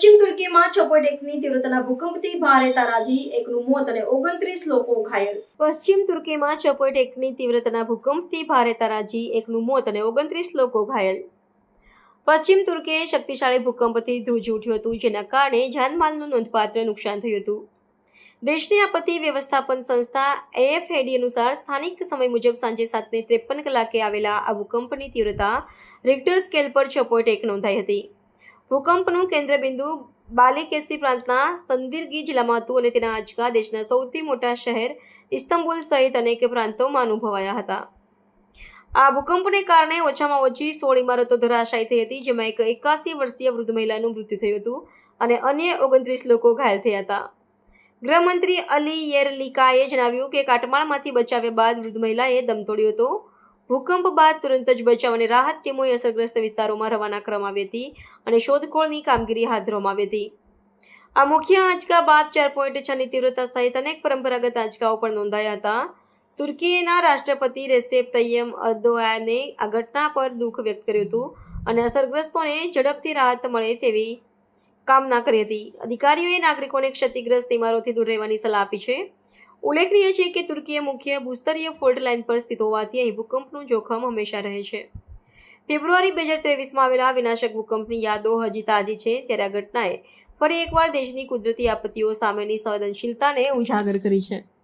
તુર્કીમાં છ એકની તીવ્રતાના ભૂકંપથી ભારે તારાજી, એકનું મોત અને ઓગણત્રીસ લોકો ઘાયલ. પશ્ચિમ તુર્કીમાં છ એકની તીવ્રતાના ભૂકંપથી ભારે તારાજી, એકનું મોત અને ઓગણત્રીસ લોકો ઘાયલ. પશ્ચિમ તુર્કીએ શક્તિશાળી ભૂકંપથી ધ્રુજી ઉઠ્યું હતું, જેના કારણે જાનમાલનું નોંધપાત્ર નુકસાન થયું હતું. દેશની આપત્તિ વ્યવસ્થાપન સંસ્થા એએફએડી અનુસાર સ્થાનિક સમય મુજબ સાંજે સાતને ત્રેપન કલાકે આવેલા આ ભૂકંપની તીવ્રતા રિક્ટર સ્કેલ પર છ પોઈન્ટ એક નોંધાઈ હતી. ભૂકંપનું કેન્દ્રબિંદુ બાલિકેસ્તી પ્રાંતના સંદિરગી જિલ્લામાં હતું અને તેના આંચકા દેશના સૌથી મોટા શહેર ઇસ્તંબુલ સહિત અનેક પ્રાંતોમાં અનુભવાયા હતા. આ ભૂકંપને કારણે ઓછામાં ઓછી સોળ ઇમારતો ધરાશાયી થઈ હતી, જેમાં એક એકાસી વર્ષીય વૃદ્ધ મહિલાનું મૃત્યુ થયું હતું અને અન્ય ઓગણત્રીસ લોકો ઘાયલ થયા હતા. ગૃહમંત્રી અલી યેરલિકાએ જણાવ્યું કે કાટમાળમાંથી બચાવ્યા બાદ વૃદ્ધ મહિલાએ દમ તોડ્યો હતો. ભૂકંપ બાદ તુરંત જ બચાવ અને રાહત ટીમોએ અસરગ્રસ્ત વિસ્તારોમાં રવાના કરવામાં આવી હતી અને શોધખોળની કામગીરી હાથ ધરવામાં આવી હતી. આ મુખ્ય આંચકા બાદ ચાર પોઈન્ટ છની તીવ્રતા સહિત અનેક પરંપરાગત આંચકાઓ પણ નોંધાયા હતા. તુર્કીના રાષ્ટ્રપતિ રેસેપ તૈયમ અર્દોઆને આ ઘટના પર દુઃખ વ્યક્ત કર્યું હતું અને અસરગ્રસ્તોને ઝડપથી રાહત મળે તેવી કામના કરી હતી. અધિકારીઓએ નાગરિકોને ક્ષતિગ્રસ્ત ઇમારોથી દૂર રહેવાની સલાહ આપી છે. ઉલ્લેખનીય છે કે તુર્કીએ મુખ્ય ભૂસ્તરીય ફોલ્ટ લાઇન પર સ્થિત હોવાથી અહીં ભૂકંપનું જોખમ હંમેશા રહે છે. ફેબ્રુઆરી બે હજાર ત્રેવીસમાં આવેલા વિનાશક ભૂકંપની યાદો હજી તાજી છે ત્યારે આ ઘટનાએ ફરી એકવાર દેશની કુદરતી આપત્તિઓ સામેની સંવેદનશીલતાને ઉજાગર કરી છે.